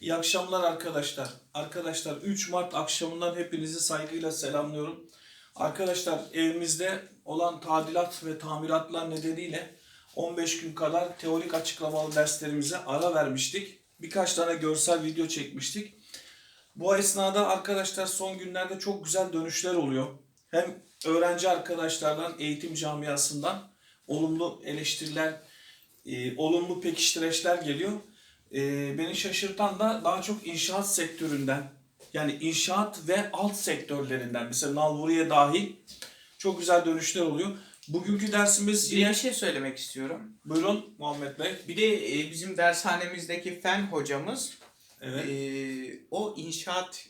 İyi akşamlar arkadaşlar. Arkadaşlar 3 Mart akşamından hepinizi saygıyla selamlıyorum. Arkadaşlar evimizde olan tadilat ve tamiratlar nedeniyle 15 gün kadar teorik açıklamalı derslerimize ara vermiştik. Birkaç tane görsel video çekmiştik. Bu esnada arkadaşlar son günlerde çok güzel dönüşler oluyor. Hem öğrenci arkadaşlardan, eğitim camiasından olumlu eleştiriler, e, olumlu pekiştireçler geliyor. E, beni şaşırtan da daha çok inşaat sektöründen, yani inşaat ve alt sektörlerinden, mesela nalburiye dahil çok güzel dönüşler oluyor. Bugünkü dersimiz Bir yine... bir şey söylemek istiyorum. Buyurun Muhammed Bey. Bir de e, bizim dershanemizdeki fen hocamız Evet. e, o inşaat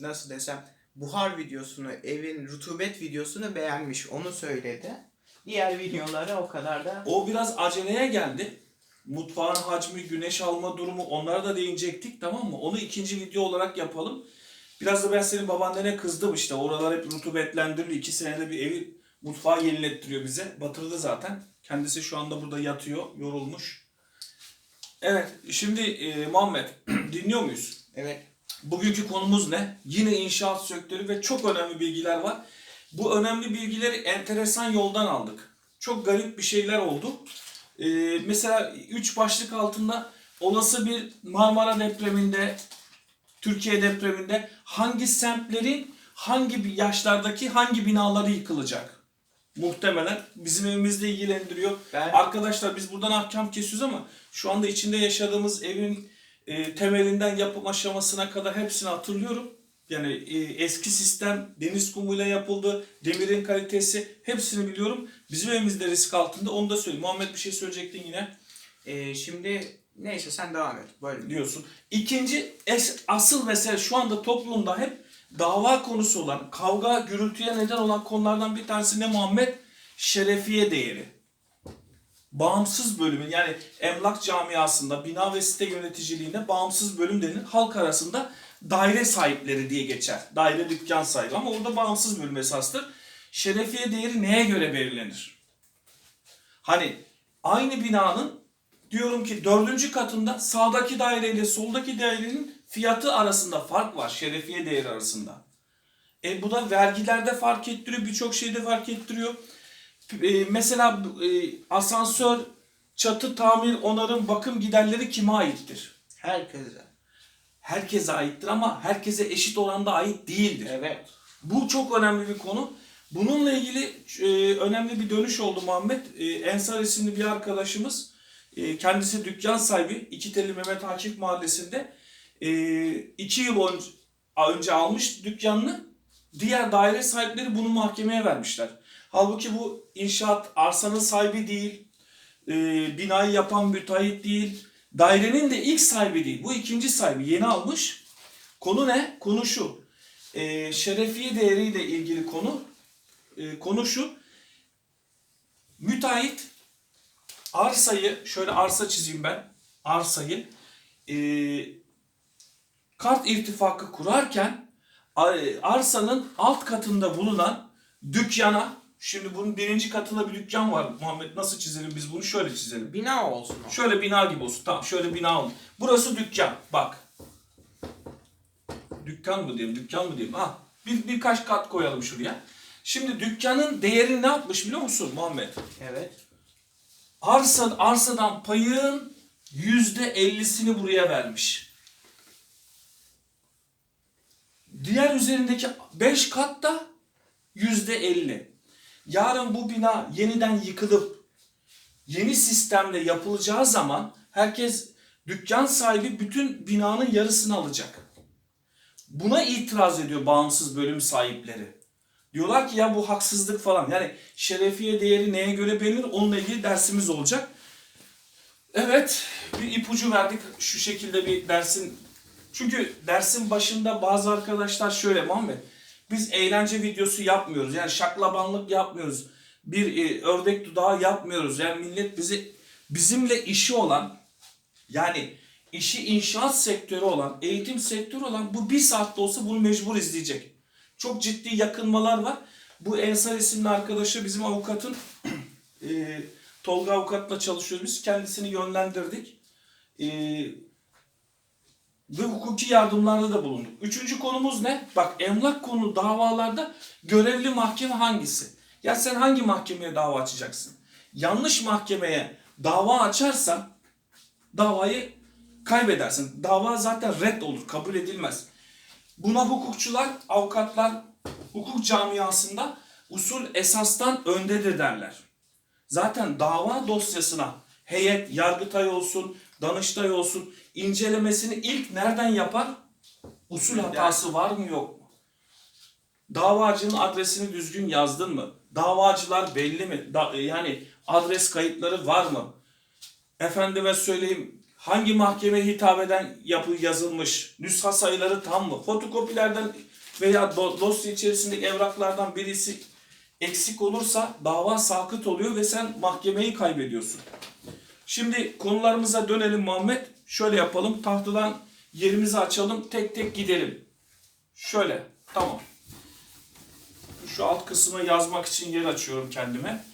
nasıl desem buhar videosunu, evin rutubet videosunu beğenmiş. Onu söyledi. Diğer videoları o kadar da O biraz aceleye geldi. Mutfağın hacmi, güneş alma durumu onlara da değinecektik tamam mı? Onu ikinci video olarak yapalım. Biraz da ben senin babaannene kızdım işte. Oralar hep rutubetlendiriliyor. İki senede bir evi mutfağı yenilettiriyor bize. Batırdı zaten. Kendisi şu anda burada yatıyor. Yorulmuş. Evet. Şimdi e, Muhammed dinliyor muyuz? evet Bugünkü konumuz ne? Yine inşaat sektörü ve çok önemli bilgiler var. Bu önemli bilgileri enteresan yoldan aldık. Çok garip bir şeyler oldu. Ee, mesela üç başlık altında olası bir Marmara depreminde, Türkiye depreminde hangi semtlerin hangi yaşlardaki hangi binaları yıkılacak? Muhtemelen bizim evimizle ilgilendiriyor. ben Arkadaşlar biz buradan ahkam kesiyoruz ama şu anda içinde yaşadığımız evin e, temelinden yapım aşamasına kadar hepsini hatırlıyorum. Yani e, eski sistem deniz kumuyla yapıldı, demirin kalitesi hepsini biliyorum. Bizim evimiz de risk altında onu da söyleyeyim. Muhammed bir şey söyleyecektin yine e, şimdi neyse sen devam et. Böyle diyorsun. İkinci es, asıl mesele şu anda toplumda hep dava konusu olan, kavga, gürültüye neden olan konulardan bir tanesi ne Muhammed? Şerefiye değeri. Bağımsız bölümün yani emlak camiasında bina ve site yöneticiliğinde bağımsız bölüm denir. Halk arasında daire sahipleri diye geçer. Daire dükkan sahibi ama orada bağımsız bölüm esastır. Şerefiye değeri neye göre belirlenir? Hani aynı binanın diyorum ki dördüncü katında sağdaki daire ile soldaki dairenin fiyatı arasında fark var. Şerefiye değeri arasında. E bu da vergilerde fark ettiriyor. Birçok şeyde fark ettiriyor. E, mesela e, asansör, çatı tamir, onarım, bakım giderleri kime aittir? herkese. Herkese aittir ama herkese eşit oranda ait değildir. Evet. Bu çok önemli bir konu. Bununla ilgili e, önemli bir dönüş oldu Muhammed. E, Ensar isimli bir arkadaşımız, e, kendisi dükkan sahibi, İkiteli Mehmet Akif Mahallesi'nde e, iki yıl önce, önce almış dükkanını. Diğer daire sahipleri bunu mahkemeye vermişler. Halbuki bu inşaat arsanın sahibi değil, e, binayı yapan müteahhit değil, dairenin de ilk sahibi değil. Bu ikinci sahibi yeni almış. Konu ne? Konu şu. E, şerefiye değeriyle ilgili konu e, konu şu. Müteahhit arsayı şöyle arsa çizeyim ben. Arsayı e, kart irtifakı kurarken arsanın alt katında bulunan dükkana şimdi bunun birinci katında bir dükkan var. Muhammed nasıl çizelim biz bunu? Şöyle çizelim. Bina olsun o. Şöyle bina gibi olsun. Tamam şöyle bina olsun. Burası dükkan. Bak. Dükkan mı diyeyim? Dükkan mı diyeyim? Ha. Bir, birkaç kat koyalım şuraya. Şimdi dükkanın değeri ne yapmış biliyor musun Muhammed? Evet. Arsa, arsadan payın yüzde ellisini buraya vermiş. Diğer üzerindeki beş kat da yüzde elli. Yarın bu bina yeniden yıkılıp yeni sistemle yapılacağı zaman herkes dükkan sahibi bütün binanın yarısını alacak. Buna itiraz ediyor bağımsız bölüm sahipleri. Diyorlar ki ya bu haksızlık falan. Yani şerefiye değeri neye göre belirlenir onunla ilgili dersimiz olacak. Evet bir ipucu verdik şu şekilde bir dersin. Çünkü dersin başında bazı arkadaşlar şöyle Muhammed biz eğlence videosu yapmıyoruz. Yani şaklabanlık yapmıyoruz. Bir e, ördek dudağı yapmıyoruz. Yani millet bizi bizimle işi olan yani işi inşaat sektörü olan, eğitim sektörü olan bu bir saatte olsa bunu mecbur izleyecek. Çok ciddi yakınmalar var. Bu Ensar isimli arkadaşı bizim avukatın e, Tolga avukatla çalışıyoruz biz. Kendisini yönlendirdik. E, ve hukuki yardımlarda da bulunduk. Üçüncü konumuz ne? Bak emlak konu davalarda görevli mahkeme hangisi? Ya sen hangi mahkemeye dava açacaksın? Yanlış mahkemeye dava açarsan davayı kaybedersin. Dava zaten red olur, kabul edilmez. Buna hukukçular, avukatlar, hukuk camiasında usul esastan öndedir derler. Zaten dava dosyasına heyet, yargıtay olsun, danıştay olsun incelemesini ilk nereden yapar? Usul hatası var mı yok mu? Davacının adresini düzgün yazdın mı? Davacılar belli mi? Da- yani adres kayıtları var mı? Efendime söyleyeyim hangi mahkemeye hitap eden yapı yazılmış? Nüsha sayıları tam mı? Fotokopilerden veya do- dosya içerisindeki evraklardan birisi eksik olursa dava sakıt oluyor ve sen mahkemeyi kaybediyorsun. Şimdi konularımıza dönelim Muhammed. Şöyle yapalım. Tahtadan yerimizi açalım. Tek tek gidelim. Şöyle. Tamam. Şu alt kısmı yazmak için yer açıyorum kendime.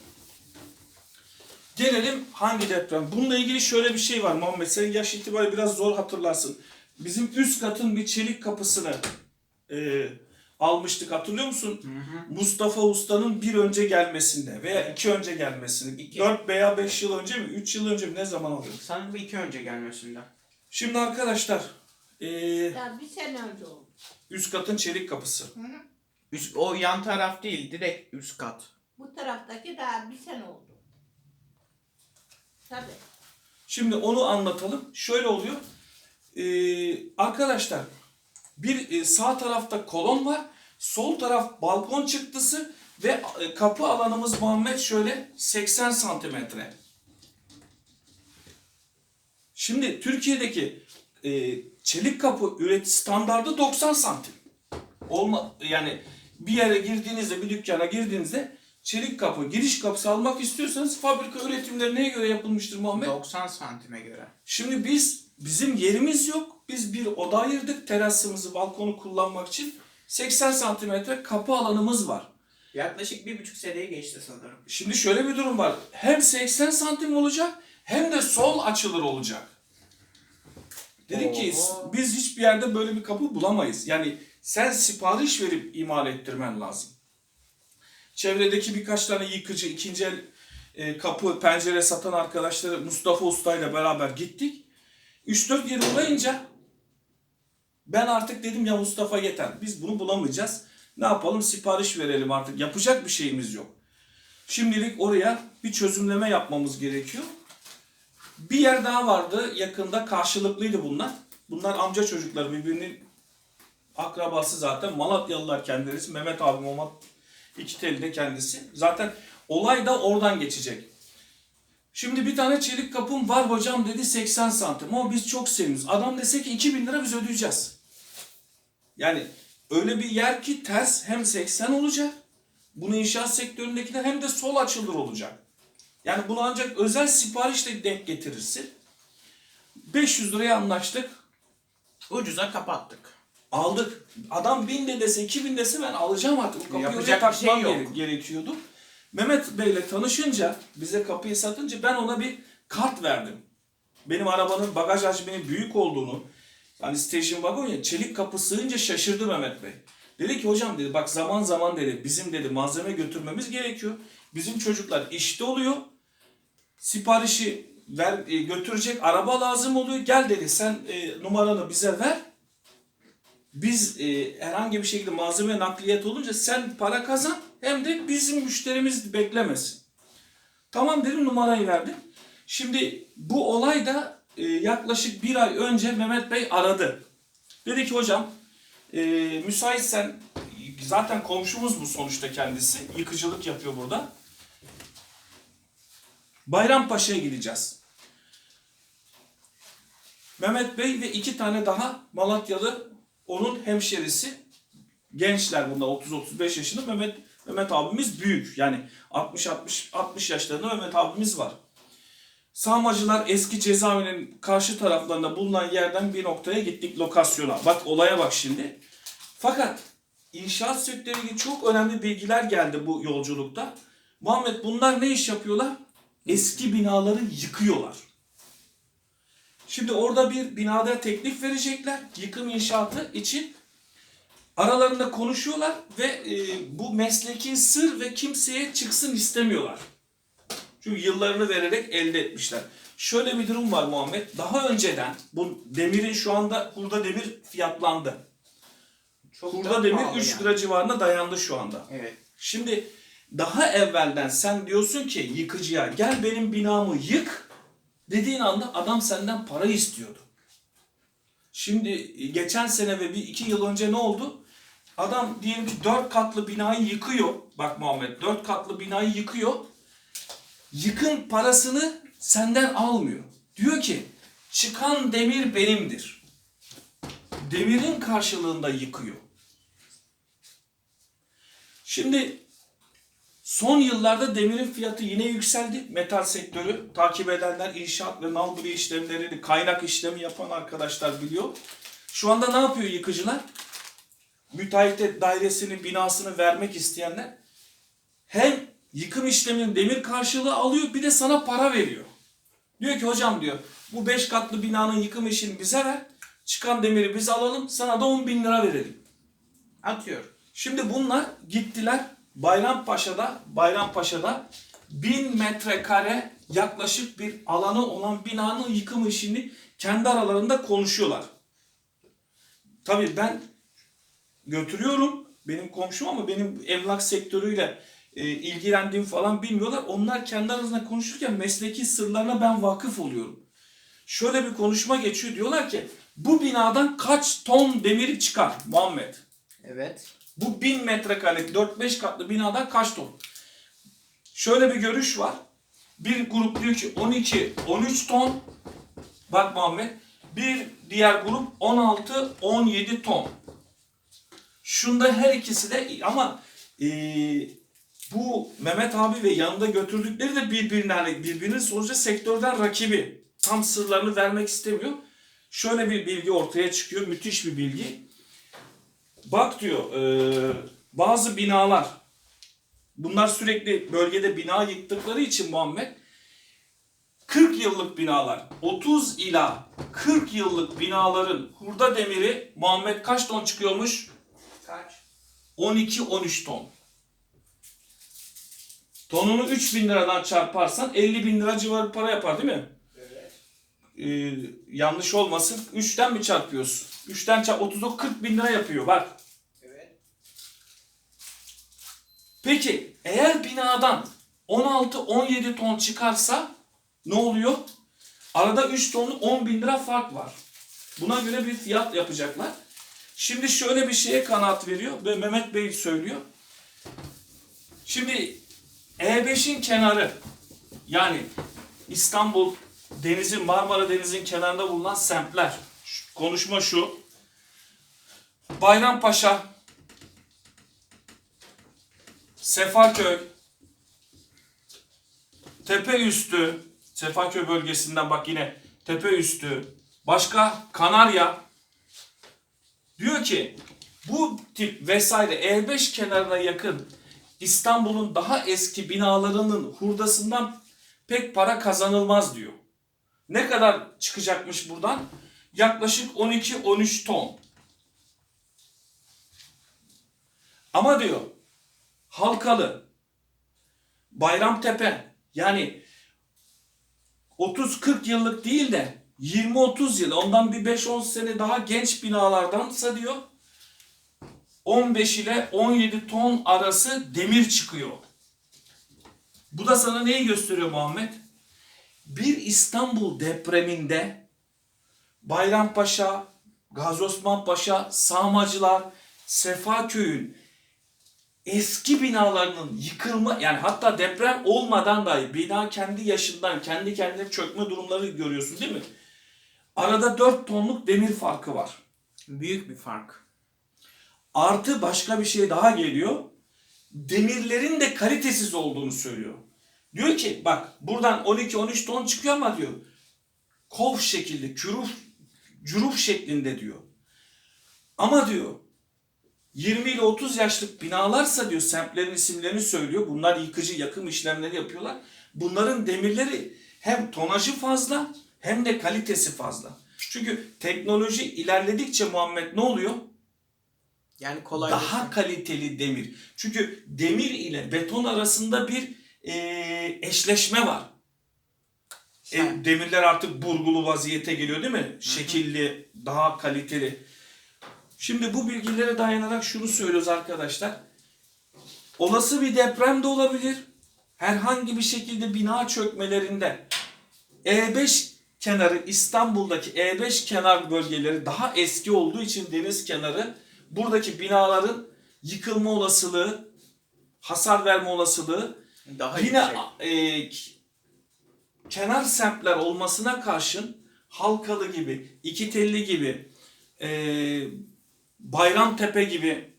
Gelelim hangi deprem? Bununla ilgili şöyle bir şey var Muhammed. Sen yaş itibariyle biraz zor hatırlarsın. Bizim üst katın bir çelik kapısını e, almıştık hatırlıyor musun? Mustafa Usta'nın bir önce gelmesinde veya iki önce gelmesinde. İki. 4 veya 5 yıl önce mi? 3 yıl önce mi? Ne zaman aldık? Sanırım iki önce gelmesinde. Şimdi arkadaşlar e, Ya bir sene önce oldu. üst katın çelik kapısı. Üst, o yan taraf değil, direkt üst kat. Bu taraftaki daha bir sene oldu. Tabii. Şimdi onu anlatalım. Şöyle oluyor. E, arkadaşlar bir e, sağ tarafta kolon var. Sol taraf balkon çıktısı ve e, kapı alanımız Muhammed şöyle 80 santimetre. Şimdi Türkiye'deki e, çelik kapı üret standardı 90 santim. Olma, yani bir yere girdiğinizde, bir dükkana girdiğinizde çelik kapı, giriş kapısı almak istiyorsanız fabrika üretimleri neye göre yapılmıştır Muhammed? 90 santime göre. Şimdi biz bizim yerimiz yok. Biz bir oda ayırdık terasımızı, balkonu kullanmak için. 80 santimetre kapı alanımız var. Yaklaşık bir buçuk seneye geçti sanırım. Şimdi şöyle bir durum var. Hem 80 santim olacak hem de sol açılır olacak. Dedik ki Oho. biz hiçbir yerde böyle bir kapı bulamayız. Yani sen sipariş verip imal ettirmen lazım. Çevredeki birkaç tane yıkıcı, ikinci el e, kapı, pencere satan arkadaşları Mustafa Usta ile beraber gittik. 3-4 yeri bulayınca ben artık dedim ya Mustafa yeter. Biz bunu bulamayacağız. Ne yapalım sipariş verelim artık. Yapacak bir şeyimiz yok. Şimdilik oraya bir çözümleme yapmamız gerekiyor. Bir yer daha vardı yakında karşılıklıydı bunlar. Bunlar amca çocukları birbirinin akrabası zaten. Malatyalılar kendileri. Mehmet abim Mehmet iki telli kendisi. Zaten olay da oradan geçecek. Şimdi bir tane çelik kapım var hocam dedi 80 santim. Ama biz çok seviniyoruz. Adam dese ki 2000 lira biz ödeyeceğiz. Yani öyle bir yer ki ters hem 80 olacak. Bunu inşaat sektöründekiler hem de sol açılır olacak. Yani bunu ancak özel siparişle denk getirirsin. 500 liraya anlaştık. Ucuza kapattık. Aldık. Adam 1000 de dese 2000 dese ben alacağım artık. Kapıyı Yapacak oraya bir takmam şey yok. gere- gerekiyordu. Mehmet Bey'le tanışınca bize kapıyı satınca ben ona bir kart verdim. Benim arabanın bagaj hacminin büyük olduğunu hani station wagon ya çelik kapı sığınca şaşırdı Mehmet Bey. Dedi ki hocam dedi bak zaman zaman dedi bizim dedi malzeme götürmemiz gerekiyor. Bizim çocuklar işte oluyor. Siparişi ver e, götürecek araba lazım oluyor. Gel dedi sen e, numaranı bize ver. Biz e, herhangi bir şekilde malzeme nakliyat olunca sen para kazan hem de bizim müşterimiz beklemesin. Tamam dedim numarayı verdim. Şimdi bu olay da e, yaklaşık bir ay önce Mehmet Bey aradı. Dedi ki hocam e, müsaitsen zaten komşumuz bu sonuçta kendisi. Yıkıcılık yapıyor burada. Bayrampaşa'ya gideceğiz. Mehmet Bey ve iki tane daha Malatyalı onun hemşerisi. Gençler bunda 30-35 yaşında. Mehmet Mehmet abimiz büyük. Yani 60 60 60 yaşlarında Mehmet abimiz var. Sağmacılar eski cezaevinin karşı taraflarında bulunan yerden bir noktaya gittik lokasyona. Bak olaya bak şimdi. Fakat inşaat sektörüyle ilgili çok önemli bilgiler geldi bu yolculukta. Muhammed bunlar ne iş yapıyorlar? Eski binaları yıkıyorlar. Şimdi orada bir binada teklif verecekler yıkım inşaatı için. Aralarında konuşuyorlar ve e, bu mesleki sır ve kimseye çıksın istemiyorlar. Çünkü yıllarını vererek elde etmişler. Şöyle bir durum var Muhammed. Daha önceden bu demirin şu anda hurda demir fiyatlandı. Çok Hurda da demir pahalı 3 yani. lira civarında dayandı şu anda. Evet. Şimdi daha evvelden sen diyorsun ki yıkıcıya gel benim binamı yık dediğin anda adam senden para istiyordu. Şimdi e, geçen sene ve bir iki yıl önce ne oldu? Adam diyelim ki dört katlı binayı yıkıyor. Bak Muhammed dört katlı binayı yıkıyor. Yıkım parasını senden almıyor. Diyor ki çıkan demir benimdir. Demirin karşılığında yıkıyor. Şimdi son yıllarda demirin fiyatı yine yükseldi. Metal sektörü takip edenler inşaat ve nalburi işlemlerini kaynak işlemi yapan arkadaşlar biliyor. Şu anda ne yapıyor yıkıcılar? Müteahhite dairesinin binasını vermek isteyenler hem yıkım işleminin demir karşılığı alıyor bir de sana para veriyor. Diyor ki hocam diyor bu 5 katlı binanın yıkım işini bize ver. Çıkan demiri biz alalım sana da 10 bin lira verelim. Atıyor. Şimdi bunlar gittiler Bayrampaşa'da Bayrampaşa'da 1000 metrekare yaklaşık bir alanı olan binanın yıkım işini kendi aralarında konuşuyorlar. Tabii ben götürüyorum benim komşum ama benim emlak sektörüyle e, ilgilendiğim falan bilmiyorlar. Onlar kendi arasında konuşurken mesleki sırlarına ben vakıf oluyorum. Şöyle bir konuşma geçiyor diyorlar ki bu binadan kaç ton demir çıkar Muhammed? Evet. Bu 1000 metrekarelik 4-5 katlı binadan kaç ton? Şöyle bir görüş var. Bir grup diyor ki 12-13 ton. Bak Muhammed. Bir diğer grup 16-17 ton. Şunda her ikisi de ama eee, bu Mehmet abi ve yanında götürdükleri de birbirine birbirinin sonuçta sektörden rakibi. Tam sırlarını vermek istemiyor. Şöyle bir bilgi ortaya çıkıyor. Müthiş bir bilgi. Bak diyor e, bazı binalar bunlar sürekli bölgede bina yıktıkları için Muhammed 40 yıllık binalar 30 ila 40 yıllık binaların hurda demiri Muhammed kaç ton çıkıyormuş? Kaç? 12-13 ton. Tonunu 3000 liradan çarparsan 50 bin lira civarı para yapar değil mi? Evet. Ee, yanlış olmasın. 3'ten mi çarpıyorsun? 3'ten çarp 30 40 bin lira yapıyor bak. Evet. Peki eğer binadan 16-17 ton çıkarsa ne oluyor? Arada 3 tonluk 10 bin lira fark var. Buna göre bir fiyat yapacaklar. Şimdi şöyle bir şeye kanaat veriyor ve Mehmet Bey söylüyor. Şimdi E5'in kenarı yani İstanbul denizin Marmara Denizi'nin kenarında bulunan semtler. Konuşma şu. Bayrampaşa, Sefaköy, Tepeüstü, Sefaköy bölgesinden bak yine Tepeüstü, başka Kanarya. Diyor ki bu tip vesaire E5 kenarına yakın İstanbul'un daha eski binalarının hurdasından pek para kazanılmaz diyor. Ne kadar çıkacakmış buradan? Yaklaşık 12-13 ton. Ama diyor Halkalı, Bayramtepe yani 30-40 yıllık değil de 20-30 yıl ondan bir 5-10 sene daha genç binalardansa diyor 15 ile 17 ton arası demir çıkıyor. Bu da sana neyi gösteriyor Muhammed? Bir İstanbul depreminde Bayrampaşa, Gazi Osman Paşa, Sağmacılar, Sefaköy'ün eski binalarının yıkılma yani hatta deprem olmadan dahi bina kendi yaşından kendi kendine çökme durumları görüyorsun değil mi? Arada 4 tonluk demir farkı var. Büyük bir fark. Artı başka bir şey daha geliyor. Demirlerin de kalitesiz olduğunu söylüyor. Diyor ki bak buradan 12-13 ton çıkıyor ama diyor kov şekilde, küruf, cüruf şeklinde diyor. Ama diyor 20 ile 30 yaşlık binalarsa diyor semtlerin isimlerini söylüyor. Bunlar yıkıcı yakım işlemleri yapıyorlar. Bunların demirleri hem tonajı fazla hem de kalitesi fazla. Çünkü teknoloji ilerledikçe Muhammed ne oluyor? Yani kolay. Daha kaliteli demir. Çünkü demir ile beton arasında bir eee, eşleşme var. E, demirler artık burgulu vaziyete geliyor değil mi? Şekilli, daha kaliteli. Şimdi bu bilgilere dayanarak şunu söylüyoruz arkadaşlar. Olası bir deprem de olabilir. Herhangi bir şekilde bina çökmelerinde E5 kenarı İstanbul'daki E5 kenar bölgeleri daha eski olduğu için deniz kenarı buradaki binaların yıkılma olasılığı, hasar verme olasılığı daha yine yüksek. e, kenar semtler olmasına karşın Halkalı gibi, İki Telli gibi, e, Bayramtepe gibi,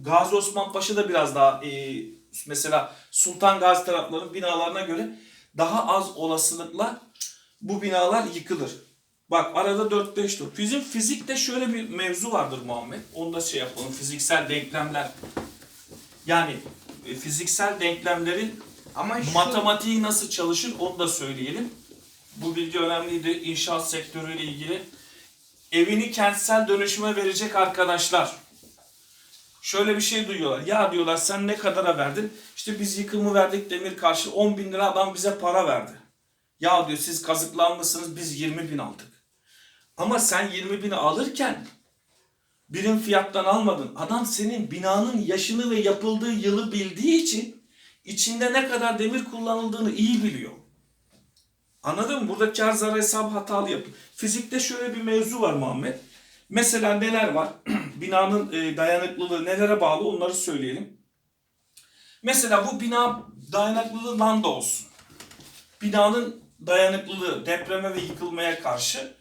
Gazi Osman Paşa da biraz daha e, mesela Sultan Gazi taraflarının binalarına göre daha az olasılıkla bu binalar yıkılır. Bak arada 4-5 tur. Bizim fizikte şöyle bir mevzu vardır Muhammed. Onu da şey yapalım. Fiziksel denklemler. Yani e, fiziksel denklemlerin Ama şu, Matematiği nasıl çalışır onu da söyleyelim. Bu bilgi önemliydi inşaat sektörüyle ilgili. Evini kentsel dönüşüme verecek arkadaşlar. Şöyle bir şey duyuyorlar. Ya diyorlar sen ne kadara verdin? İşte biz yıkımı verdik demir karşı 10 bin lira adam bize para verdi. Ya diyor siz kazıklanmışsınız biz 20 bin aldık. Ama sen 20 bini alırken birim fiyattan almadın. Adam senin binanın yaşını ve yapıldığı yılı bildiği için içinde ne kadar demir kullanıldığını iyi biliyor. Anladın mı? Burada kar zarar hesabı hatalı yapıyor. Fizikte şöyle bir mevzu var Muhammed. Mesela neler var? Binanın e, dayanıklılığı nelere bağlı onları söyleyelim. Mesela bu bina dayanıklılığı landa olsun. Binanın dayanıklılığı depreme ve yıkılmaya karşı.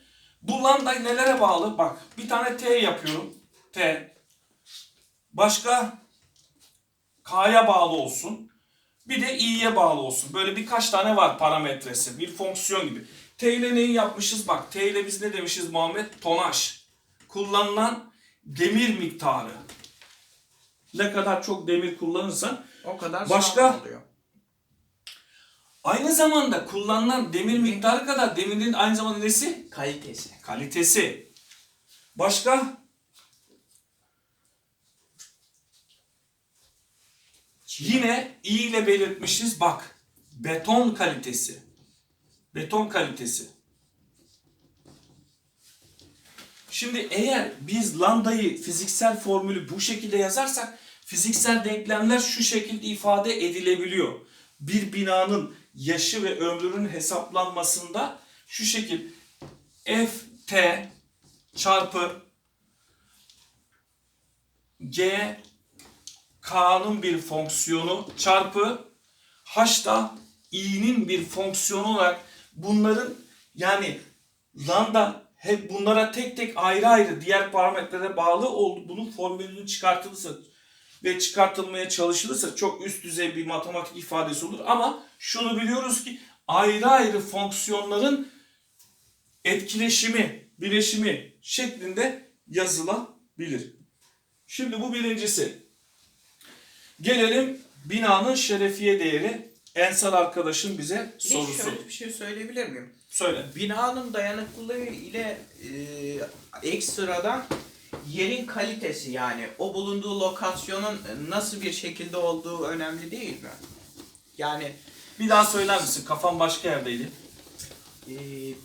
Bu landa nelere bağlı? Bak bir tane T yapıyorum. T. Başka K'ya bağlı olsun. Bir de i'ye bağlı olsun. Böyle birkaç tane var parametresi. Bir fonksiyon gibi. T ile neyi yapmışız? Bak T ile biz ne demişiz Muhammed? Tonaj. Kullanılan demir miktarı. Ne kadar çok demir kullanırsan o kadar Başka? oluyor. Aynı zamanda kullanılan demir miktarı kadar demirin aynı zamanda nesi? Kalitesi. Kalitesi. Başka? Yine i ile belirtmişiz bak. Beton kalitesi. Beton kalitesi. Şimdi eğer biz lambdayı fiziksel formülü bu şekilde yazarsak fiziksel denklemler şu şekilde ifade edilebiliyor. Bir binanın yaşı ve ömrünün hesaplanmasında şu şekil ft çarpı g k'nın bir fonksiyonu çarpı h da i'nin bir fonksiyonu olarak bunların yani lambda hep bunlara tek tek ayrı ayrı diğer parametrelere bağlı oldu. Bunun formülünün çıkartılırsa ve çıkartılmaya çalışılırsa çok üst düzey bir matematik ifadesi olur. Ama şunu biliyoruz ki ayrı ayrı fonksiyonların etkileşimi, bileşimi şeklinde yazılabilir. Şimdi bu birincisi. Gelelim binanın şerefiye değeri. Ensar arkadaşın bize Bir sorusu. şöyle bir şey söyleyebilir miyim? Söyle. Binanın dayanıklılığı ile e, ekstradan yerin kalitesi yani o bulunduğu lokasyonun nasıl bir şekilde olduğu önemli değil mi? Yani Bir daha söyler misin? Kafam başka yerdeydi. e,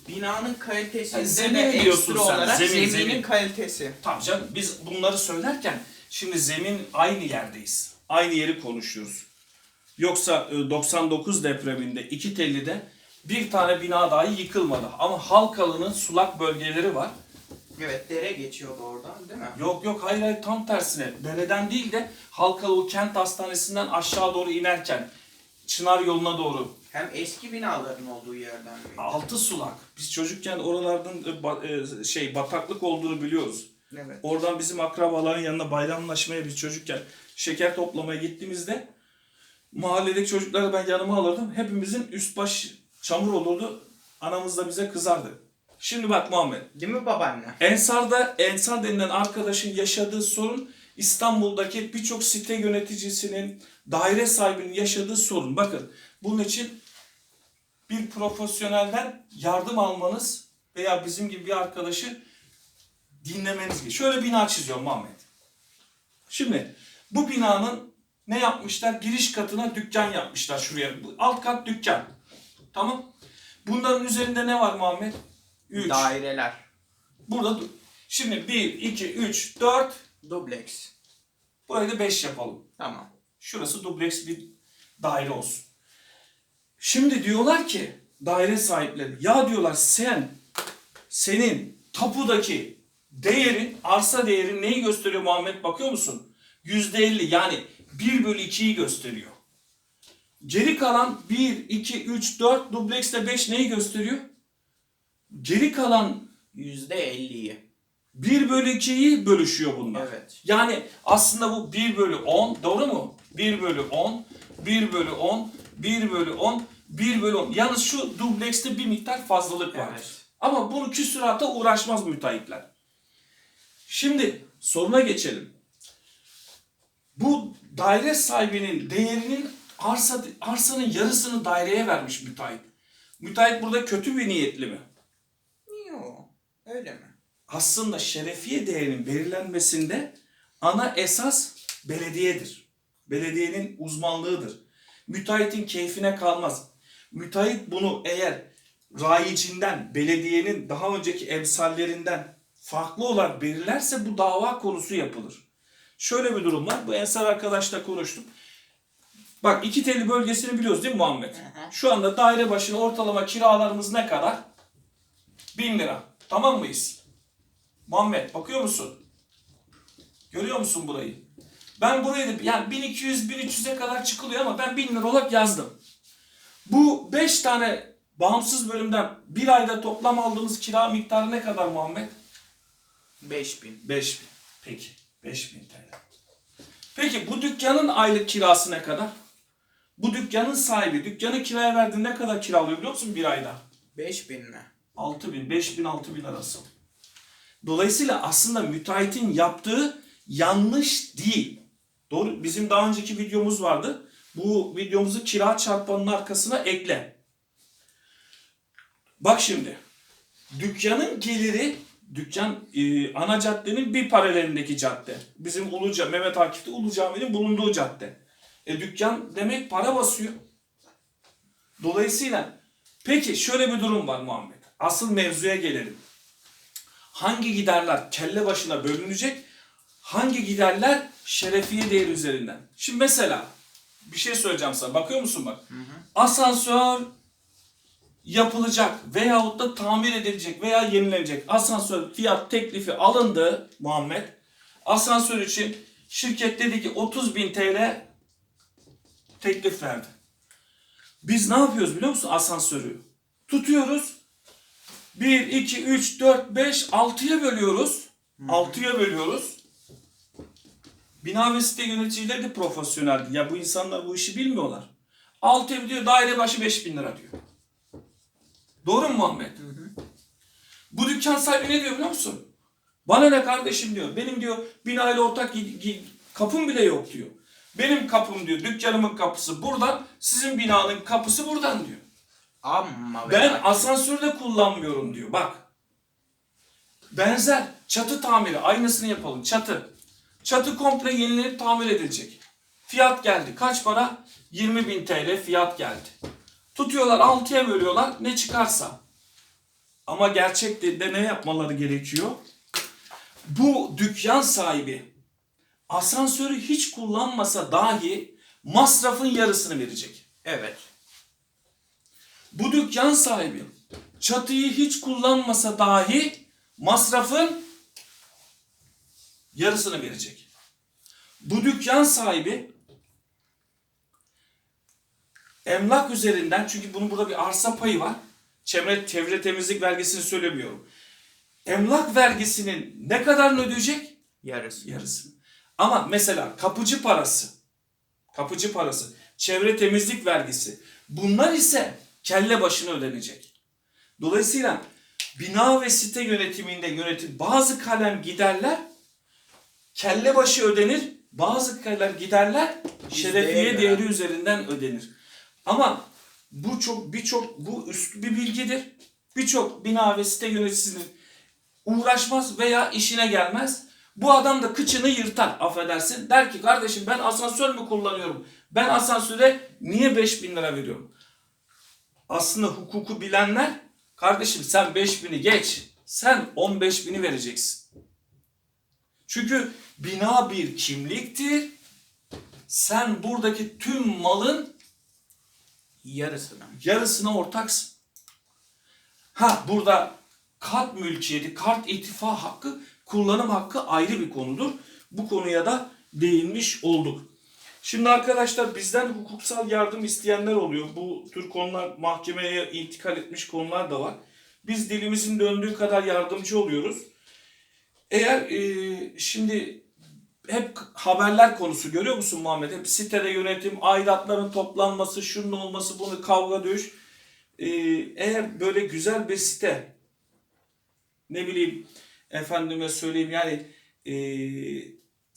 binanın kalitesinde Yani de zemin diyorsun ekstra sen, olarak zemin, zeminin zemin. kalitesi. Tamam canım biz bunları söylerken şimdi zemin aynı yerdeyiz. Aynı yeri konuşuyoruz. Yoksa e, 99 depreminde iki tellide bir tane bina dahi yıkılmadı. Ama Halkalı'nın sulak bölgeleri var. Evet dere geçiyordu oradan değil mi? Yok yok hayır hayır tam tersine. Dereden değil de Halkalı kent hastanesinden aşağı doğru inerken Çınar yoluna doğru Hem eski binaların olduğu yerden mi? altı sulak. Biz çocukken oralardan e, e, şey bataklık olduğunu biliyoruz. Evet. Oradan bizim akrabaların yanına bayramlaşmaya biz çocukken şeker toplamaya gittiğimizde mahalledeki çocukları ben yanıma alırdım. Hepimizin üst baş çamur olurdu. Anamız da bize kızardı. Şimdi bak Muhammed. Değil mi babaanne? Ensar'da Ensar denilen arkadaşın yaşadığı sorun İstanbul'daki birçok site yöneticisinin, daire sahibinin yaşadığı sorun. Bakın bunun için bir profesyonelden yardım almanız veya bizim gibi bir arkadaşı dinlemeniz gerekiyor. Şöyle bina çiziyorum Muhammed. Şimdi bu binanın ne yapmışlar? Giriş katına dükkan yapmışlar şuraya. Alt kat dükkan. Tamam. Bunların üzerinde ne var Muhammed? 3. Daireler. Burada. Şimdi 1, 2, 3, 4. Dubleks. Burayı da 5 yapalım. Tamam. Şurası dubleks bir daire olsun. Şimdi diyorlar ki daire sahipleri ya diyorlar sen senin tapudaki değerin arsa değerin neyi gösteriyor Muhammed bakıyor musun? %50 yani 1 bölü 2'yi gösteriyor. Geri kalan 1, 2, 3, 4 dublekste 5 neyi gösteriyor? Geri kalan %50'yi. 1 bölü 2'yi bölüşüyor bunlar. Evet. Yani aslında bu 1 bölü 10 doğru mu? 1 bölü 10, 1 bölü 10, 1 bölü 10, 1 bölü 10. Yalnız şu dublekste bir miktar fazlalık var. Evet. Ama bunu küsurata uğraşmaz müteahhitler. Şimdi soruna geçelim. Bu daire sahibinin değerinin arsa arsanın yarısını daireye vermiş müteahhit. Müteahhit burada kötü bir niyetli mi? Öyle mi? aslında şerefiye değerinin belirlenmesinde ana esas belediyedir. Belediyenin uzmanlığıdır. Müteahhitin keyfine kalmaz. Müteahhit bunu eğer rayicinden, belediyenin daha önceki emsallerinden farklı olarak belirlerse bu dava konusu yapılır. Şöyle bir durum var. Bu Ensar arkadaşla konuştum. Bak iki telli bölgesini biliyoruz değil mi Muhammed? Şu anda daire başına ortalama kiralarımız ne kadar? 1000 lira. Tamam mıyız? Muhammed bakıyor musun? Görüyor musun burayı? Ben burayı da yani 1200-1300'e kadar çıkılıyor ama ben 1000 lira olarak yazdım. Bu 5 tane bağımsız bölümden bir ayda toplam aldığımız kira miktarı ne kadar Muhammed? 5000. 5000. Peki. 5000 TL. Peki bu dükkanın aylık kirası ne kadar? Bu dükkanın sahibi dükkanı kiraya verdiğinde ne kadar kiralıyor biliyor musun bir ayda? 5000 mi? 6000, 5000, 6000 arası. Dolayısıyla aslında müteahhitin yaptığı yanlış değil. Doğru. Bizim daha önceki videomuz vardı. Bu videomuzu kira çarpanının arkasına ekle. Bak şimdi. Dükkanın geliri dükkan e, ana caddenin bir paralelindeki cadde. Bizim Uluca, Mehmet Akif'te Ulu Cami'nin bulunduğu cadde. E dükkan demek para basıyor. Dolayısıyla peki şöyle bir durum var Muhammed. Asıl mevzuya gelelim. Hangi giderler kelle başına bölünecek? Hangi giderler şerefiye değeri üzerinden? Şimdi mesela bir şey söyleyeceğim sana. Bakıyor musun bak? Asansör yapılacak veyahut da tamir edilecek veya yenilenecek asansör fiyat teklifi alındı Muhammed. Asansör için şirket dedi ki 30 bin TL teklif verdi. Biz ne yapıyoruz biliyor musun asansörü? Tutuyoruz. 1, 2, 3, 4, 5, 6'ya bölüyoruz. 6'ya bölüyoruz. Bina ve site yöneticileri de profesyoneldi. Ya bu insanlar bu işi bilmiyorlar. 6'ya diyor daire başı 5 bin lira diyor. Doğru mu Muhammed? Bu dükkan sahibi ne diyor biliyor musun? Bana ne kardeşim diyor. Benim diyor binayla ortak kapım bile yok diyor. Benim kapım diyor. Dükkanımın kapısı buradan. Sizin binanın kapısı buradan diyor. Amma Ben asansörü de kullanmıyorum diyor. Bak. Benzer çatı tamiri aynısını yapalım. Çatı. Çatı komple yenilenip tamir edilecek. Fiyat geldi. Kaç para? 20 bin TL fiyat geldi. Tutuyorlar 6'ya bölüyorlar ne çıkarsa. Ama gerçekte de ne yapmaları gerekiyor? Bu dükkan sahibi asansörü hiç kullanmasa dahi masrafın yarısını verecek. Evet. Bu dükkan sahibi çatıyı hiç kullanmasa dahi masrafın yarısını verecek. Bu dükkan sahibi emlak üzerinden çünkü bunun burada bir arsa payı var. Çevre, çevre temizlik vergisini söylemiyorum. Emlak vergisinin ne kadarını ödeyecek? Yarısı. yarısı. Ama mesela kapıcı parası, kapıcı parası, çevre temizlik vergisi bunlar ise kelle başına ödenecek. Dolayısıyla bina ve site yönetiminde yönetim bazı kalem giderler kelle başı ödenir, bazı kalem giderler şerefiye değeri üzerinden ödenir. Ama Bu çok birçok bu üst bir bilgidir. Birçok bina ve site yöneticisinin uğraşmaz veya işine gelmez. Bu adam da kıçını yırtar affedersin. Der ki kardeşim ben asansör mü kullanıyorum? Ben asansöre niye 5000 lira veriyorum? Aslında hukuku bilenler kardeşim sen 5000'i geç. Sen 15.000'i vereceksin. Çünkü bina bir kimliktir. Sen buradaki tüm malın Yarısını. yarısına ortaksın. Ha burada kart mülkiyeti, kart ittifa hakkı, kullanım hakkı ayrı bir konudur. Bu konuya da değinmiş olduk. Şimdi arkadaşlar bizden hukuksal yardım isteyenler oluyor. Bu tür konular mahkemeye intikal etmiş konular da var. Biz dilimizin döndüğü kadar yardımcı oluyoruz. Eğer e, şimdi hep haberler konusu görüyor musun Muhammed? Hep sitede yönetim, aidatların toplanması, şunun olması, bunu kavga dövüş. Ee, eğer böyle güzel bir site, ne bileyim efendime söyleyeyim yani e,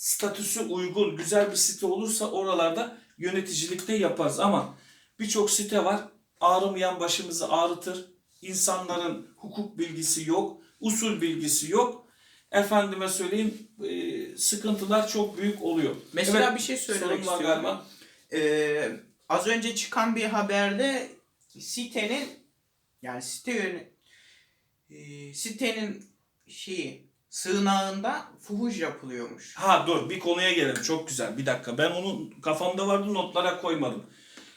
statüsü uygun, güzel bir site olursa oralarda yöneticilikte yaparız. Ama birçok site var, ağrımayan başımızı ağrıtır. İnsanların hukuk bilgisi yok, usul bilgisi yok. Efendime söyleyeyim e, sıkıntılar çok büyük oluyor. Mesela Evet, bir şey söylemek istiyorum. galiba. Ee, az önce çıkan bir haberde sitenin yani site yöne, ee, sitenin şeyi sığınağında fuhuş yapılıyormuş. Ha dur bir konuya gelelim. Çok güzel. Bir dakika. Ben onu kafamda vardı notlara koymadım.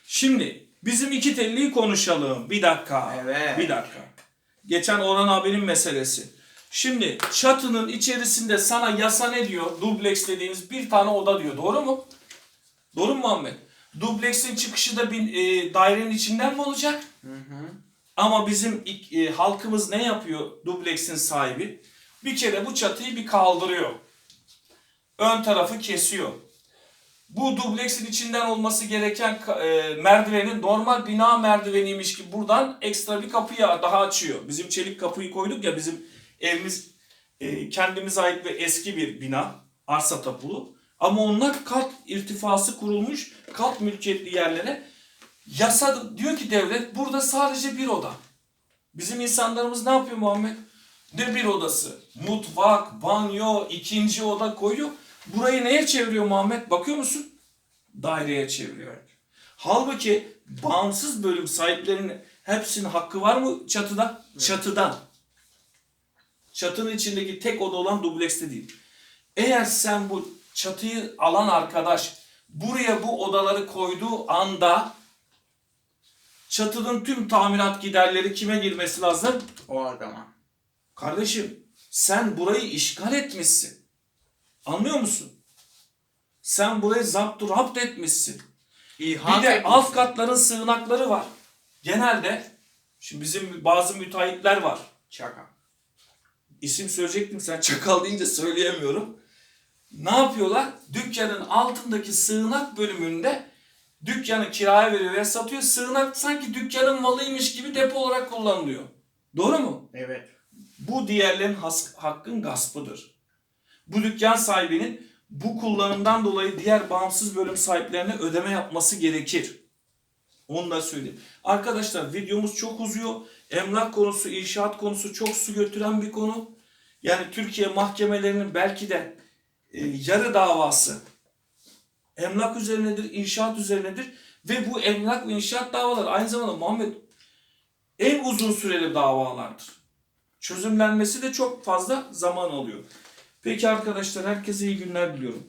Şimdi bizim iki telliyi konuşalım. Bir dakika. Evet. Bir dakika. Geçen Orhan abinin meselesi. Şimdi çatının içerisinde sana yasa ne diyor? Dubleks dediğimiz bir tane oda diyor. Doğru mu? Doğru mu Muhammed? Dubleksin çıkışı da bir e, dairenin içinden mi olacak? Hı hı. Ama bizim e, halkımız ne yapıyor dubleksin sahibi? Bir kere bu çatıyı bir kaldırıyor. Ön tarafı kesiyor. Bu dubleksin içinden olması gereken e, merdivenin normal bina merdiveniymiş gibi buradan ekstra bir kapıyı daha açıyor. Bizim çelik kapıyı koyduk ya bizim evimiz e, kendimize ait ve eski bir bina. Arsa tapulu. Ama onlar kat irtifası kurulmuş kat mülkiyetli yerlere Yasa diyor ki devlet burada sadece bir oda. Bizim insanlarımız ne yapıyor Muhammed? Ne bir odası? Mutfak, banyo, ikinci oda koyuyor. Burayı neye çeviriyor Muhammed? Bakıyor musun? Daireye çeviriyor. Halbuki bağımsız bölüm sahiplerinin hepsinin hakkı var mı çatıda? Çatıdan. Çatının içindeki tek oda olan dublekste değil. Eğer sen bu çatıyı alan arkadaş buraya bu odaları koyduğu anda çatının tüm tamirat giderleri kime girmesi lazım? O adama. Kardeşim sen burayı işgal etmişsin. Anlıyor musun? Sen burayı zaptu rapt etmişsin. İlhak Bir de etmişsin. alt katların sığınakları var. Genelde şimdi bizim bazı müteahhitler var. Şaka. İsim söyleyecektim sen çakal deyince söyleyemiyorum. Ne yapıyorlar? Dükkanın altındaki sığınak bölümünde dükkanı kiraya veriyor ve satıyor. Sığınak sanki dükkanın malıymış gibi depo olarak kullanılıyor. Doğru mu? Evet. Bu diğerlerin has- hakkın gaspıdır. Bu dükkan sahibinin bu kullanımdan dolayı diğer bağımsız bölüm sahiplerine ödeme yapması gerekir. Onu da söyleyeyim. Arkadaşlar videomuz çok uzuyor. Emlak konusu, inşaat konusu çok su götüren bir konu. Yani Türkiye mahkemelerinin belki de e, yarı davası emlak üzerinedir, inşaat üzerinedir. Ve bu emlak ve inşaat davaları aynı zamanda Muhammed en uzun süreli davalardır. Çözümlenmesi de çok fazla zaman alıyor. Peki arkadaşlar herkese iyi günler diliyorum.